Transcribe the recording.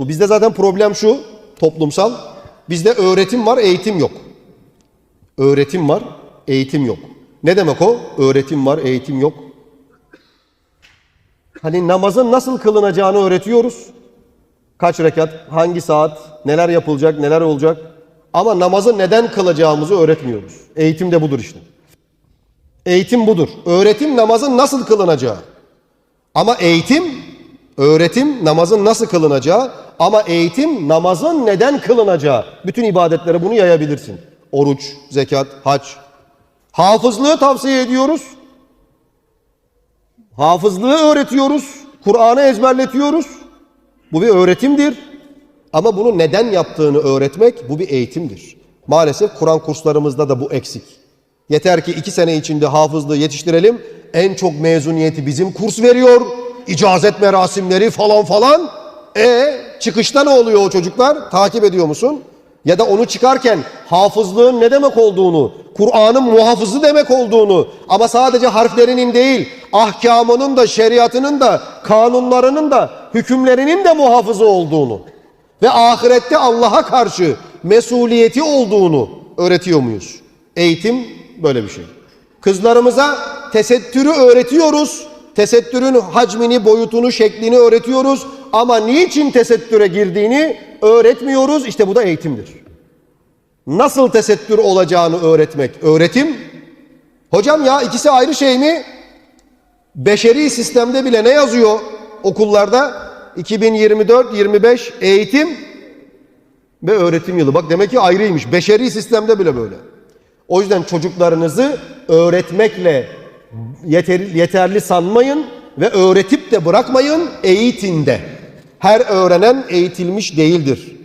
Bizde zaten problem şu toplumsal. Bizde öğretim var, eğitim yok. Öğretim var, eğitim yok. Ne demek o? Öğretim var, eğitim yok. Hani namazın nasıl kılınacağını öğretiyoruz. Kaç rekat, hangi saat, neler yapılacak, neler olacak. Ama namazı neden kılacağımızı öğretmiyoruz. Eğitim de budur işte. Eğitim budur. Öğretim namazın nasıl kılınacağı. Ama eğitim, öğretim namazın nasıl kılınacağı ama eğitim namazın neden kılınacağı. Bütün ibadetlere bunu yayabilirsin. Oruç, zekat, hac. Hafızlığı tavsiye ediyoruz. Hafızlığı öğretiyoruz. Kur'an'ı ezberletiyoruz. Bu bir öğretimdir. Ama bunu neden yaptığını öğretmek bu bir eğitimdir. Maalesef Kur'an kurslarımızda da bu eksik. Yeter ki iki sene içinde hafızlığı yetiştirelim. En çok mezuniyeti bizim kurs veriyor. İcazet merasimleri falan falan. E çıkışta ne oluyor o çocuklar? Takip ediyor musun? Ya da onu çıkarken hafızlığın ne demek olduğunu, Kur'an'ın muhafızı demek olduğunu ama sadece harflerinin değil, ahkamının da, şeriatının da, kanunlarının da, hükümlerinin de muhafızı olduğunu ve ahirette Allah'a karşı mesuliyeti olduğunu öğretiyor muyuz? Eğitim böyle bir şey. Kızlarımıza tesettürü öğretiyoruz. Tesettürün hacmini, boyutunu, şeklini öğretiyoruz. Ama niçin tesettüre girdiğini öğretmiyoruz. İşte bu da eğitimdir. Nasıl tesettür olacağını öğretmek öğretim. Hocam ya ikisi ayrı şey mi? Beşeri sistemde bile ne yazıyor okullarda? 2024-25 eğitim ve öğretim yılı. Bak demek ki ayrıymış. Beşeri sistemde bile böyle. O yüzden çocuklarınızı öğretmekle yeterli, yeterli sanmayın ve öğretip de bırakmayın eğitin de. Her öğrenen eğitilmiş değildir.